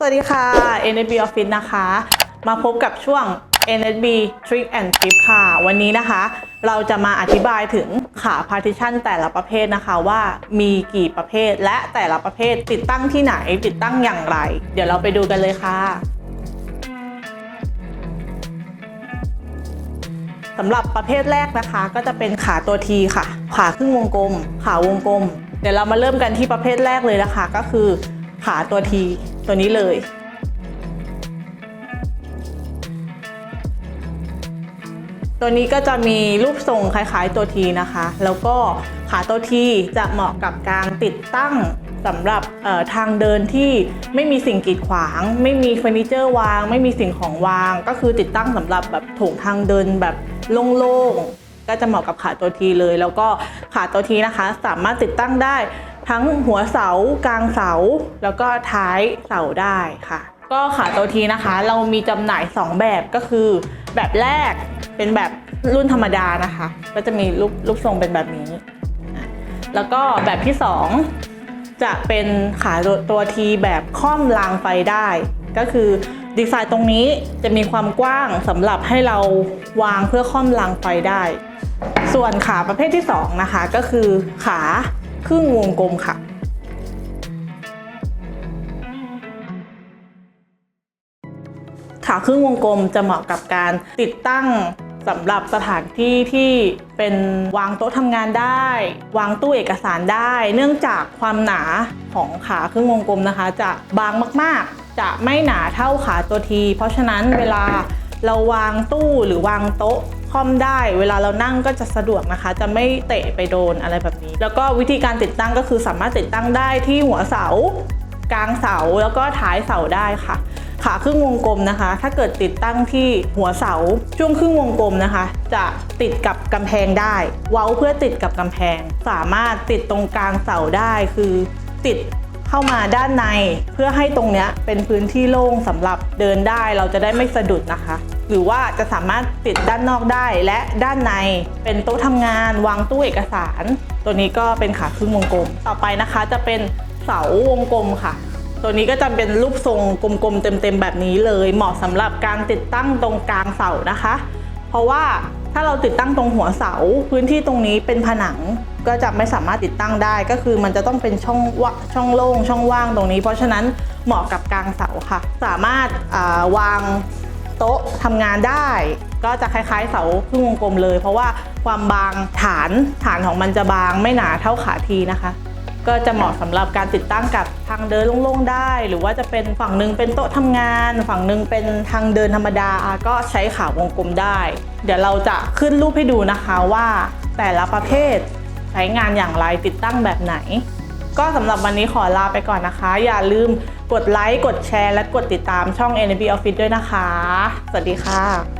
สวัสดีค่ะ NSB Office นะคะ มาพบกับช่วง NSB Trick and Tip ค่ะ วันนี้นะคะ เราจะมาอธิบายถึงขา partition แต่ละประเภทนะคะว่ามีกี่ประเภทและแต่ละประเภทติดตั้งที่ไหนติดตั้งอย่างไร เดี๋ยวเราไปดูกันเลยค่ะสำหรับประเภทแรกนะคะ ก็จะเป็นขาตัวทีค่ะ ขาครึ่งวงกลม ขาวงกลม เดี๋ยวเรามาเริ่มกันที่ประเภทแรกเลยนะคะ ก็คือ ขาตัวทีตัวนี้เลย ตัวนี้ก็จะมีรูปทรงคล้ายๆตัวทีนะคะ แล้วก็ขาตัวทีจะเหมาะกับการติดตั้งสำหรับทางเดินที่ไม่มีสิ่งกีดขวาง ไม่มีเฟอร์นิเจอร์วาง ไม่มีสิ่งของวาง ก็คือติดตั้งสำหรับแบบถงทางเดินแบบโล่งๆก็จะเหมาะกับขาตัวทีเลย แล้วก็ขาตัวทีนะคะ สามารถติดตั้งได้ ทั้งหัวเสากลางเสา แล้วก็ท้ายเสาได้ค่ะ ก็ขาตัวทีนะคะ เรามีจำหน่าย 2 แบบก็คือ แบบแรกเป็นแบบรุ่นธรรมดานะคะ ก็จะมีรูปรูปทรงเป็นแบบนี้ แล้วก็แบบที่ 2 จะเป็นขาตัวทีแบบค่อมรางไฟได้ ก็คือดีไซน์ตรงนี้จะมีความกว้างสำหรับให้เราวางเพื่อค่อมรางไฟได้ ส่วนขาประเภทที่ 2 นะคะ ก็คือขา ครึ่งวงกลมค่ะขาครึ่งวงกลมจะเหมาะกับการติดตั้งสำหรับสถานที่ที่เป็นวางโต๊ะทำงานได้ วางตู้เอกสารได้ เนื่องจากความหนาของขาครึ่งวงกลมนะคะ จะบางมากๆ จะไม่หนาเท่าขาตัวที เพราะฉะนั้นเวลาเราวางตู้หรือวางโต๊ะ คอมได้เวลาเรานั่งก็จะสะดวกนะคะ จะไม่เตะไปโดนอะไรแบบนี้ แล้วก็วิธีการติดตั้งก็คือสามารถติดตั้งได้ที่หัวเสา กลางเสาแล้วก็ท้ายเสาได้ค่ะ ขาครึ่งวงกลมนะคะ ถ้าเกิดติดตั้งที่หัวเสาช่วงครึ่งวงกลมนะคะ จะติดกับกำแพงได้ เว้าเพื่อติดกับกำแพง สามารถติดตรงกลางเสาได้คือติดเข้ามาด้านในเพื่อให้ตรงเนี้ยเป็นพื้นที่โล่งสำหรับเดินได้เราจะได้ไม่สะดุดนะคะ หรือว่าจะสามารถติดด้านนอกได้และด้านในเป็นโต๊ะทำงาน วางตู้เอกสาร ตัวนี้ก็เป็นขาครึ่งวงกลม ต่อไปนะคะจะเป็นเสาวงกลมค่ะ ตัวนี้ก็จะเป็นรูปทรงกลมๆเต็มๆแบบนี้เลย เหมาะสำหรับการติดตั้งตรงกลางเสานะคะ เพราะว่าถ้าเราติดตั้งตรงหัวเสาพื้นที่ตรงนี้เป็นผนังก็จะไม่สามารถติดตั้งได้ก็คือมันจะต้องเป็นช่องวะช่องโล่งช่องว่างตรงนี้ เพราะฉะนั้นเหมาะกับกลางเสาค่ะ สามารถาวาง โต๊ะทำงานได้ ก็จะคล้ายๆ เสาครึ่งวงกลมเลย เพราะว่าความบางฐานฐานของมันจะบางไม่หนาเท่าขาทีนะคะ ก็จะเหมาะสำหรับการติดตั้งกับทางเดินโล่งๆได้ หรือว่าจะเป็นฝั่งหนึ่งเป็นโต๊ะทำงาน ฝั่งหนึ่งเป็นทางเดินธรรมดาก็ใช้ขาวงกลมได้ เดี๋ยวเราจะขึ้นรูปให้ดูนะคะว่าแต่ละประเภทใช้งานอย่างไรติดตั้งแบบไหน ก็สำหรับวันนี้ขอลาไปก่อนนะคะ อย่าลืมกดไลค์ กดแชร์ และกดติดตามช่อง NB Office ด้วยนะคะ สวัสดีค่ะ